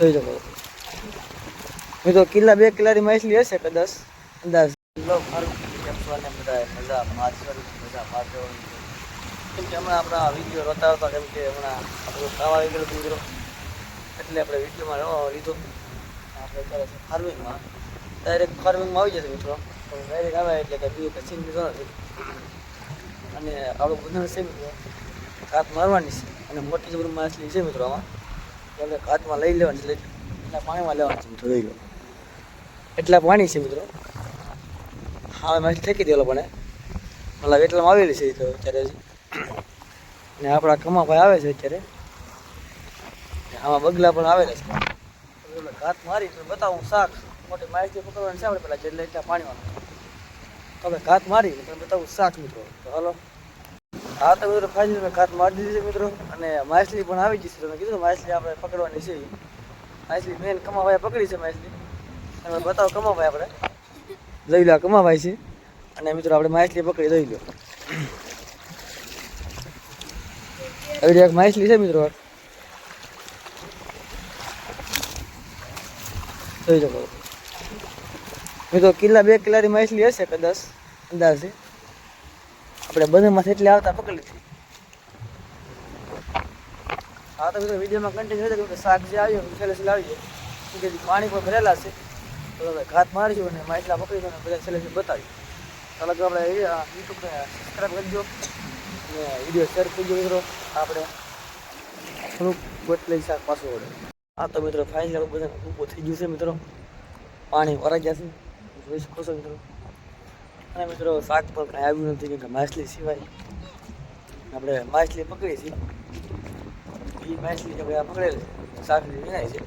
જોઈ શકો મિત્રો કિલ્લા બે કિલ્લાની માછલી હશે કદાચ. અંદાજ. બધા મજા કેમ કે હમણાં આપણા વીડિયો રોતા હતા હમણાં આપણું ખાવા આવી ગયેલું મિત્રો એટલે આપણે વિડીયોમાં રહેવા લીધો. આપણે ફાર્મિંગમાં. ડાયરેક્ટ ફાર્મિંગમાં આવી જશે મિત્રો. ડાયરેક્ટ આવે એટલે કે બીજું કચ્છી નથી. અને આપણું બંધન છે મિત્રો. કાત મારવાની છે. અને મોટી જબર માછલી છે મિત્રો આમાં. એટલે હાથમાં લઈ લેવાની એટલે એટલા પાણીમાં લેવાનું છે મિત્રો. લઈ લો. એટલા પાણી છે મિત્રો. હા મેં થકી દેલો પણ મતલબ એટલામાં આવેલી છે તો અત્યારે હજી. ને આપણા કમાભાઈ આવે છે અત્યારે. આમાં બગલા પણ આવેલા છે. ઘાત મારી તો બતાવું શાક. મોટી માહિતી પકડવાની છે આપણે પેલા જેટલા એટલા પાણીમાં. તો આપણે ઘાત મારી બતાવું શાક મિત્રો. તો હાલો. હા, તો મિત્રો ફાઇનલ મેં ખાત મારી દીધી છે, મિત્રો. અને માછલી પણ આવી જશે તમે કીધું માછલી આપણે પકડવાની છે. માછલી મેન કમાભાઈ પકડી છે, માછલી. તમે બતાવો, કમાભાઈ આપણે? લઈ લો કમાવાય છે. અને મિત્રો, આપણે માછલી પકડી, લઈ લો. આવી એક માછલી છે, મિત્રો. જોઈ શકો મિત્રો, કિલ્લા બે કિલ્લાની માછલી હશે, કદાચ. અંદાજે. આપણે બંનેમાંથી એટલે આવતા પકડી લીધી હા, તો મિત્રો, વિડીયોમાં કન્ટિન્યુ હોય તો કે શાક જે આવ્યું છેલ્લે છેલ્લે આવી જાય કે પાણી પણ ભરેલા છે. તો ઘાત મારજો અને માછલા પકડી અને બધા છેલ્લે છેલ્લે બતાવી તો આપણે યુટ્યુબને સબસ્ક્રાઈબ કરજો અને વીડિયો શેર કરજો મિત્રો. આપણે થોડુંક ગોટલી શાક પાછું વળે. હા, તો મિત્રો ફાઇનલ બધા ઊભું થઈ ગયું છે, મિત્રો. પાણી વરાઈ ગયા છે. જોઈ શકો છો, મિત્રો. અને મિત્રો, શાક પણ કાંઈ આવ્યું નથી કે માછલી સિવાય. આપણે માછલી પકડી છે. એ માછલી ભાઈ આ પકડેલી શાકની વિનાય છે.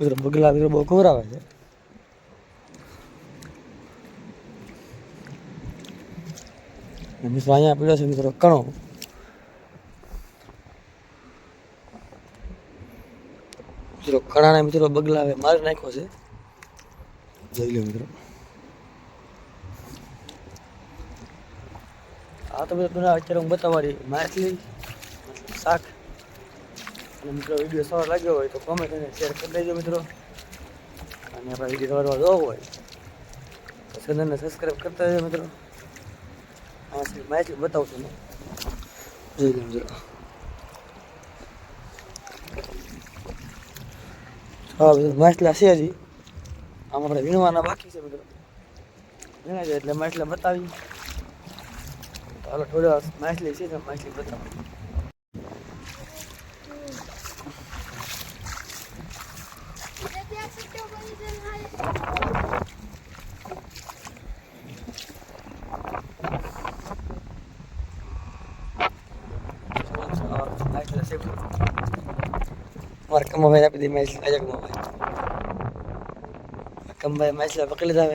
મિત્રો, બગલા મિત્રો બહુ ખવડાવે છે. મિત્રો, અહીંયા પીડ્યો છે, મિત્રો, કણો. મિત્રો કણાના મિત્રો બગલા હવે મારી નાખ્યો છે. જોઈ લો મિત્રો. આ તો મિત્રો અત્યારે હું બતાવવાની માછલી શાક. અને મિત્રો વીડિયો સારો લાગ્યો હોય તો કોમેન્ટ અને શેર કરી દેજો મિત્રો. અને આપણા વીડિયો સારો જોવો હોય તો ચેનલને સબસ્ક્રાઈબ કરતા રહેજો મિત્રો. માછલી માછલી બતાવશું જોઈ લો મિત્રો. હા મિત્રો છે હજી આમ આપણે વીણવાના બાકી છે મિત્રો વીણાય જાય એટલે માછલા બતાવી હાલો, થોડી માછલી છે તો માછલી બતાવો છે મારા કમાભાઈ આપી દે માછલી આજે કમાભાઈ કમાભાઈ માછલા પકડી લીધા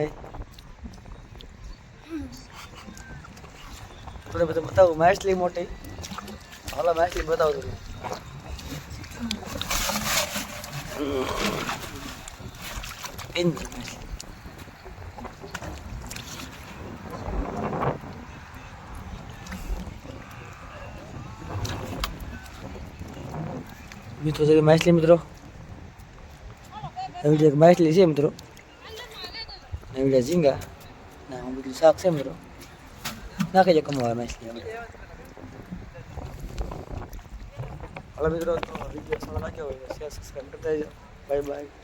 થોડે બધું બતાવું માછલી મોટી હાલો માછલી બતાવું તમને પિંજર માછલી મિત્રો છે માછલી, મિત્રો? એવી એક માછલી છે, મિત્રો. એવી ઝીંગા. ના હું બધું શાક છે, મિત્રો. નાખી જાય કમાવા માછલી, હવે. મિત્રો, તો વીડિયો સારો લાગ્યો હોય શેર સબસ્ક્રાઈબ કરતા બાય બાય